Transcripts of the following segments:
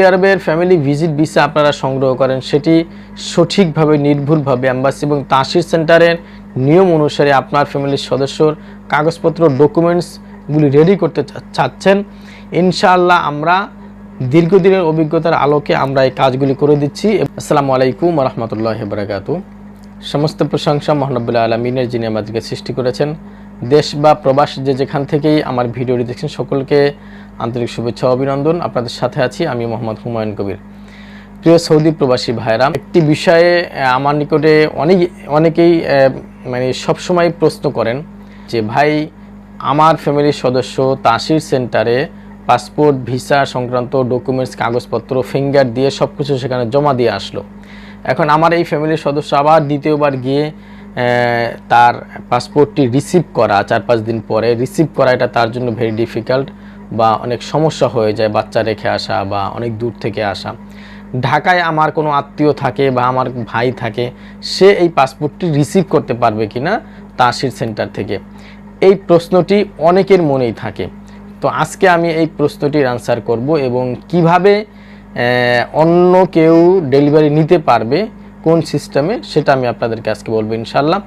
Saudi আরবের family visit visa আপনারা সংগ্রহ করেন, সেটি সঠিকভাবে, নির্ভুলভাবে অ্যাম্বাসি এবং তাসির সেন্টারের নিয়ম অনুসারে আপনার ফ্যামিলির সদস্যর কাগজপত্র ডকুমেন্টসগুলি রেডি করতে চাচ্ছেন। ইনশাআল্লাহ আমরা দীর্ঘদিনের অভিজ্ঞতার আলোকে আমরা এই কাজগুলি করে দিচ্ছি। আসসালামু আলাইকুম রহমতুল্লাহ বারাকাতু সমস্ত প্রশংসা মহানবুল্লাহ আলমিনের যিনি আমাদেরকে সৃষ্টি করেছেন। দেশ বা প্রবাস যে যেখান থেকেই আমার ভিডিওটি দেখছেন, সকলকে আন্তরিক শুভেচ্ছা অভিনন্দন। আপনাদের সাথে আছি আমি মোহাম্মদ হুমায়ুন কবির। প্রিয় সৌদি প্রবাসী ভাইরা একটি বিষয়ে আমার নিকটে অনেক, অনেকেই মানে সবসময় প্রশ্ন করেন যে, ভাই, আমার ফ্যামিলির সদস্য তাসির সেন্টারে পাসপোর্ট, ভিসা সংক্রান্ত ডকুমেন্টস, কাগজপত্র, ফিঙ্গার দিয়ে সব কিছু সেখানে জমা দিয়ে আসলো। এখন আমার এই ফ্যামিলির সদস্য আবার দ্বিতীয়বার গিয়ে তার পাসপোর্টটি রিসিভ করা চার পাঁচ দিন পরে। রিসিভ করা এটা তার জন্য ভেরি ডিফিকাল্ট বা অনেক সমস্যা হয়ে যায় বাচ্চা রেখে আসা বা অনেক দূর থেকে আসা। ঢাকায় আমার কোনো আত্মীয় থাকে বা আমার ভাই থাকে, সে এই পাসপোর্টটি রিসিভ করতে পারবে কিনা তাসির সেন্টার থেকে। এই প্রশ্নটি অনেকের মনেই থাকে। তো আজকে আমি এই প্রশ্নটির আনসার করব এবং কীভাবে অন্য কেউ ডেলিভারি নিতে পারবে কোন সিস্টেমে, সেটা আমি আপনাদেরকে আজকে বলব ইনশাল্লাহ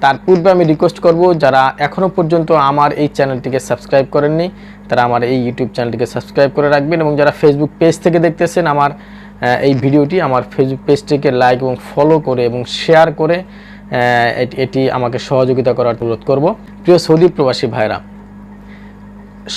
তার পূর্বে আমি রিকোয়েস্ট করব, যারা এখনও পর্যন্ত আমার এই চ্যানেলটিকে সাবস্ক্রাইব করেননি, তারা আমার এই ইউটিউব চ্যানেলটিকে সাবস্ক্রাইব করে রাখবেন এবং যারা ফেসবুক পেজ থেকে দেখতেছেন আমার এই ভিডিওটি, আমার ফেসবুক পেজটিকে লাইক এবং ফলো করে এবং শেয়ার করে এটি- আমাকে সহযোগিতা করার অনুরোধ করব। প্রিয় সৌদি প্রবাসী ভাইরা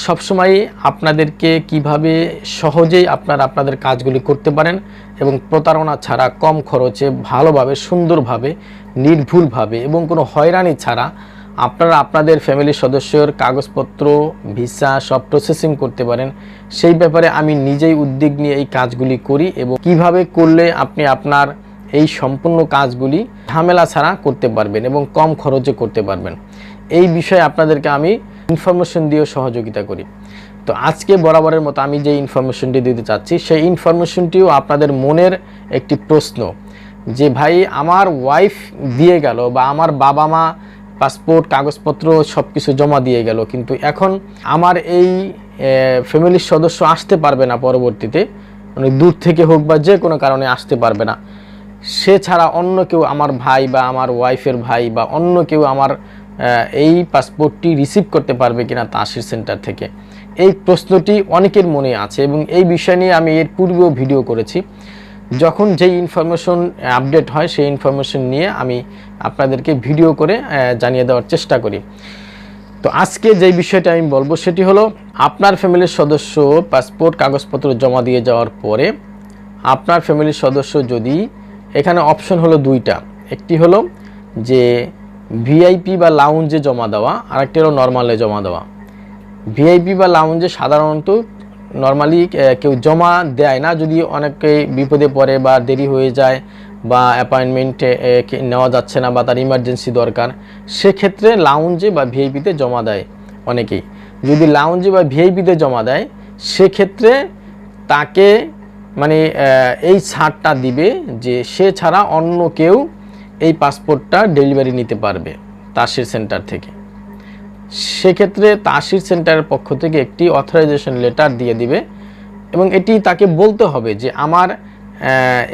সবসময় আপনাদেরকে কীভাবে সহজেই আপনারা আপনাদের কাজগুলি করতে পারেন এবং প্রতারণা ছাড়া, কম খরচে, ভালোভাবে, সুন্দরভাবে, নির্ভুলভাবে এবং কোনো হয়রানি ছাড়া আপনারা আপনাদের ফ্যামিলির সদস্যের কাগজপত্র ভিসা সব প্রসেসিং করতে পারেন। সেই ব্যাপারে আমি নিজেই উদ্যোগ নিয়ে এই কাজগুলি করি এবং কীভাবে করলে আপনি আপনার এই সম্পূর্ণ কাজগুলি ঝামেলা ছাড়া করতে পারবেন এবং কম খরচে করতে পারবেন। এই বিষয়ে আপনাদেরকে আমি ইনফরমেশন দিয়েও সহযোগিতা করি। তো আজকে বরাবরের মতো আমি যে ইনফরমেশনটি দিতে চাচ্ছি, সেই ইনফরমেশনটিও আপনাদের মনের একটি প্রশ্ন যে, ভাই, আমার ওয়াইফ দিয়ে গেল বা আমার বাবা মা পাসপোর্ট কাগজপত্র সব কিছু জমা দিয়ে গেল, কিন্তু এখন আমার এই ফ্যামিলির সদস্য আসতে পারবে না পরবর্তীতে। মানে দূর থেকে হোক বা যে কোনো কারণে আসতে পারবে না। সে ছাড়া অন্য কেউ আমার ভাই বা আমার ওয়াইফের ভাই বা অন্য কেউ আমার এই পাসপোর্টটি রিসিভ করতে পারবে কিনা তাসির সেন্টার থেকে। এই প্রশ্নটি অনেকের মনে আছে এবং এই বিষয় নিয়ে আমি এর পূর্বেও ভিডিও করেছি। যখন যেই ইনফরমেশন আপডেট হয়, সেই ইনফরমেশন নিয়ে আমি আপনাদেরকে ভিডিও করে জানিয়ে দেওয়ার চেষ্টা করি। তো আজকে যে বিষয়টা আমি বলব, সেটি হলো আপনার ফ্যামিলির সদস্য পাসপোর্ট কাগজপত্র জমা দিয়ে যাওয়ার পরে আপনার ফ্যামিলির সদস্য যদি এখানে অপশন হলো দুইটা। একটি হলো যে ভিআইপি বা লাউঞ্জে জমা দেওয়া, আরেকটি হলো নর্মালে জমা দেওয়া। ভিআইপি বা লাউঞ্জে সাধারণত নর্মালি কেউ জমা দেয় না। যদি অনেকে বিপদে পড়ে বা দেরি হয়ে যায় বা অ্যাপয়েন্টমেন্টে নেওয়া যাচ্ছে না বা তার ইমার্জেন্সি দরকার, সেক্ষেত্রে লাউঞ্জে বা ভিআইপিতে জমা দেয় অনেকেই। যদি লাউঞ্জে বা ভিআইপিতে জমা দেয়, সেক্ষেত্রে তাকে মানে এই ছাড়টা দিবে যে সে ছাড়া অন্য কেউ এই পাসপোর্টটা ডেলিভারি নিতে পারবে তাসির সেন্টার থেকে। সেক্ষেত্রে তাসির সেন্টারের পক্ষ থেকে একটি অথরাইজেশন লেটার দিয়ে দিবে এবং এটি তাকে বলতে হবে যে আমার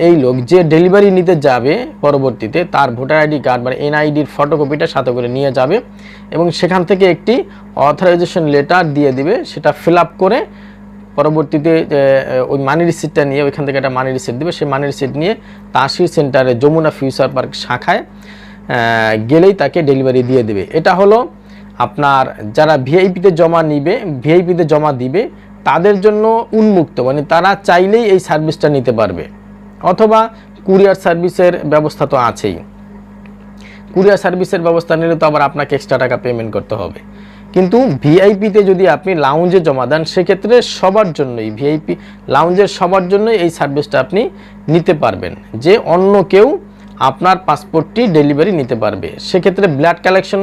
এই লোক যে ডেলিভারি নিতে যাবে পরবর্তীতে তার ভোটার আইডি কার্ড মানে এনআইডির ফটোকপিটা সাথে করে নিয়ে যাবে এবং সেখান থেকে একটি অথরাইজেশন লেটার দিয়ে দিবে, সেটা ফিল করে পরবর্তীতে ওই মানি রিসিপ্টটা নিয়ে ওইখান থেকে একটা মানি রিসিপ্ট দেবে। সেই মানি রিসিপ্ট নিয়ে তাসির সেন্টারে যমুনা ফিউচার পার্ক শাখায় গেলেই তাকে ডেলিভারি দিয়ে দেবে। এটা হলো আপনার যারা ভিআইপিতে জমা নিবে ভিআইপিতে জমা দিবে, তাদের জন্য উন্মুক্ত। মানে তারা চাইলেই এই সার্ভিসটা নিতে পারবে। অথবা কুরিয়ার সার্ভিসের ব্যবস্থা তো আছেই। কুরিয়ার সার্ভিসের ব্যবস্থা নিলে তো আবার আপনাকে এক্সট্রা টাকা পেমেন্ট করতে হবে। কিন্তু ভিআইপিতে যদি আপনি লাউঞ্জে জমা দেন, সেক্ষেত্রে সবার জন্যই ভিআইপি লাউঞ্জের সবার জন্যই এই সার্ভিসটা আপনি নিতে পারবেন। যে অন্য কেউ আপনার পাসপোর্টটি ডেলিভারি নিতে পারবে। সেক্ষেত্রে ব্লাড কালেকশন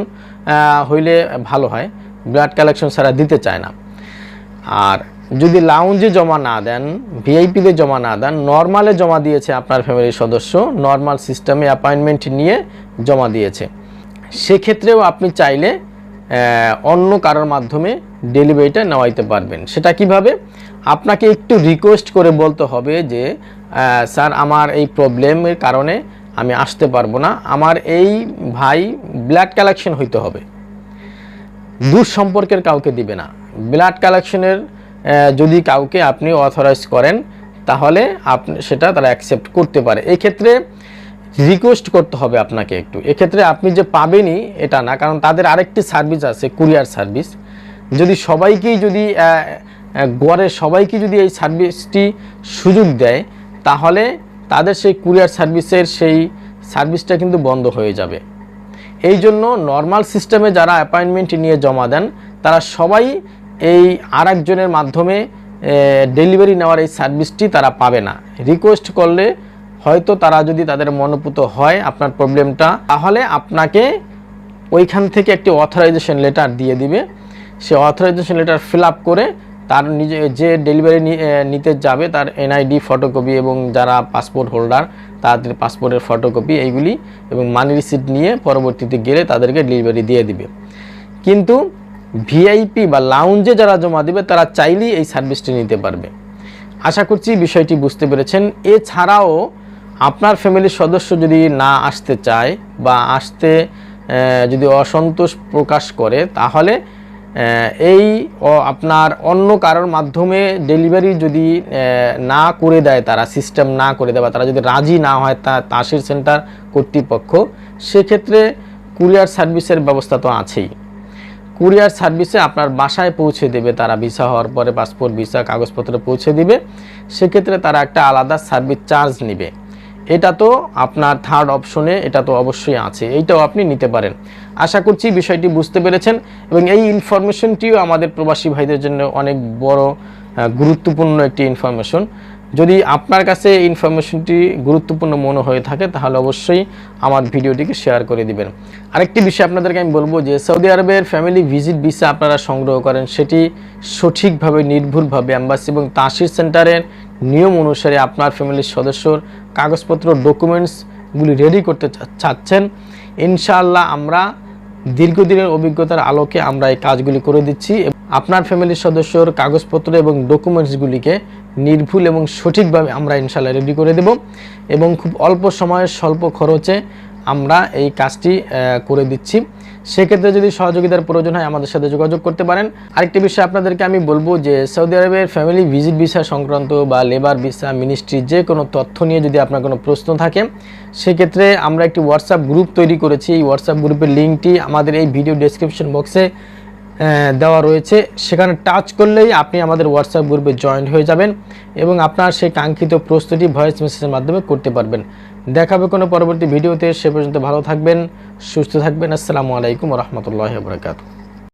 হইলে ভালো হয়। ব্লাড কালেকশন ছাড়া দিতে চায় না। আর যদি লাউঞ্জে জমা না দেন ভিআইপিতে জমা না দেন নর্মালে জমা দিয়েছে আপনার ফ্যামিলির সদস্য নর্মাল সিস্টেমে অ্যাপয়েন্টমেন্ট নিয়ে জমা দিয়েছে। সেক্ষেত্রেও আপনি চাইলে অন্য কারোর মাধ্যমে ডেলিভারিটা নেওয়াইতে পারবেন। সেটা কীভাবে? আপনাকে একটু রিকোয়েস্ট করে বলতে হবে যে স্যার, আমার এই প্রবলেমের কারণে আমি আসতে পারব না। আমার এই ভাই ব্লাড কালেকশন হইতে হবে। দূর সম্পর্কের কাউকে দিবে না। ব্লাড কালেকশনের যদি কাউকে আপনি অথরাইজ করেন, তাহলে আপনি সেটা তারা অ্যাকসেপ্ট করতে পারে। এই ক্ষেত্রে রিকোয়েস্ট করতে হবে আপনাকে একটু। এক্ষেত্রে আপনি যে পাবেনই এটা না, কারণ তাদের আরেকটি সার্ভিস আছে কুরিয়ার সার্ভিস যদি সবাইকেই যদি গড়ে সবাইকে যদি এই সার্ভিসটি সুযোগ দেয়, তাহলে তাদের সেই কুরিয়ার সার্ভিসের সেই সার্ভিসটা কিন্তু বন্ধ হয়ে যাবে। এই জন্য নর্মাল সিস্টেমে যারা অ্যাপয়েন্টমেন্ট নিয়ে জমা দেন, তারা সবাই এই আর মাধ্যমে ডেলিভারি নেওয়ার এই সার্ভিসটি তারা পাবে না। রিকোয়েস্ট করলে হয়তো তারা যদি তাদের মনোপুত হয় আপনার প্রবলেমটা, তাহলে আপনাকে ওইখান থেকে একটি অথরাইজেশন লেটার দিয়ে দিবে। সে অথরাইজেশন লেটার ফিল আপ করে তার নিজে, যে ডেলিভারি নিতে যাবে তার এনআইডি ফটোকপি এবং যারা পাসপোর্ট হোল্ডার তাদের পাসপোর্টের ফটোকপি এইগুলি এবং মানি রিসিট নিয়ে পরবর্তীতে গেলে তাদেরকে ডেলিভারি দিয়ে দিবে। কিন্তু ভিআইপি বা লাউঞ্জে যারা জমা দিবে, তারা চাইলেই এই সার্ভিসটি নিতে পারবে। আশা করছি বিষয়টি বুঝতে পেরেছেন। এছাড়াও আপনার ফ্যামিলির সদস্য যদি না আসতে চায় বা আসতে যদি অসন্তোষ প্রকাশ করে, তাহলে এই আপনার অন্য কারোর মাধ্যমে ডেলিভারি যদি না করে দেয় তারা, সিস্টেম না করে দেয় বা তারা যদি রাজি না হয় তা, তাসির সেন্টার কর্তৃপক্ষ, সেক্ষেত্রে কুরিয়ার সার্ভিসের ব্যবস্থা তো আছেই। কুরিয়ার সার্ভিসে আপনার বাসায় পৌঁছে দেবে, তারা ভিসা হওয়ার পরে পাসপোর্ট, ভিসা, কাগজপত্র পৌঁছে দিবে। সেক্ষেত্রে তারা একটা আলাদা সার্ভিস চার্জ নেবে। এটা তো আপনার থার্ড অপশনে এটা তো অবশ্যই আছে, এইটাও আপনি নিতে পারেন। আশা করছি বিষয়টি বুঝতে পেরেছেন এবং এই ইনফরমেশনটিও আমাদের প্রবাসী ভাইদের জন্য অনেক বড় গুরুত্বপূর্ণ একটি ইনফরমেশন যদি আপনার কাছে এই ইনফরমেশনটি গুরুত্বপূর্ণ মনে হয়ে থাকে, তাহলে অবশ্যই আমার ভিডিওটিকে শেয়ার করে দিবেন। আরেকটি বিষয় আপনাদেরকে আমি বলব যে, সৌদি আরবের ফ্যামিলি ভিজিট ভিসা আপনারা সংগ্রহ করেন, সেটি সঠিকভাবে, নির্ভুলভাবে অ্যাম্বাসি এবং তাসির সেন্টারের নিয়ম অনুসারে আপনার ফ্যামিলির সদস্যর কাগজপত্র ডকুমেন্টসগুলি রেডি করতে চাচ্ছেন। ইনশাআল্লাহ আমরা দীর্ঘদিনের অভিজ্ঞতার আলোকে আমরা এই কাজগুলি করে দিচ্ছি। আপনার ফ্যামিলির সদস্যর কাগজপত্র এবং ডকুমেন্টসগুলিকে নির্ভুল এবং সঠিকভাবে আমরা ইনশাল্লাহ রেডি করে দেব। এবং খুব অল্প সময়ে, স্বল্প খরচে আমরা এই কাজটি করে দিচ্ছি। সেক্ষেত্রে যদি সহযোগিতার প্রয়োজন হয়, আমাদের সাথে যোগাযোগ করতে পারেন। আরেকটি বিষয় আপনাদেরকে আমি বলব যে, সৌদি আরবের ফ্যামিলি ভিজিট ভিসা সংক্রান্ত বা লেবার ভিসা মিনিস্ট্রি যে কোনো তথ্য নিয়ে যদি আপনার কোনো প্রশ্ন থাকে, সেক্ষেত্রে আমরা একটি হোয়াটসঅ্যাপ গ্রুপ তৈরি করেছি। এই হোয়াটসঅ্যাপ গ্রুপের লিঙ্কটি আমাদের এই ভিডিও ডেসক্রিপশন বক্সে দেওয়া রয়েছে। সেখানে টাচ করলেই আপনি আমাদের হোয়াটসঅ্যাপ গ্রুপে জয়েন হয়ে যাবেন এবং আপনার সেই কাঙ্ক্ষিত প্রস্তুতি ভয়েস মেসেজের মাধ্যমে করতে পারবেন। দেখাবে কোনো পরবর্তী ভিডিওতে সে পর্যন্ত ভালো থাকবেন সুস্থ থাকবেন। আসসালামু আলাইকুম রহমতুল্লাহ বরকাত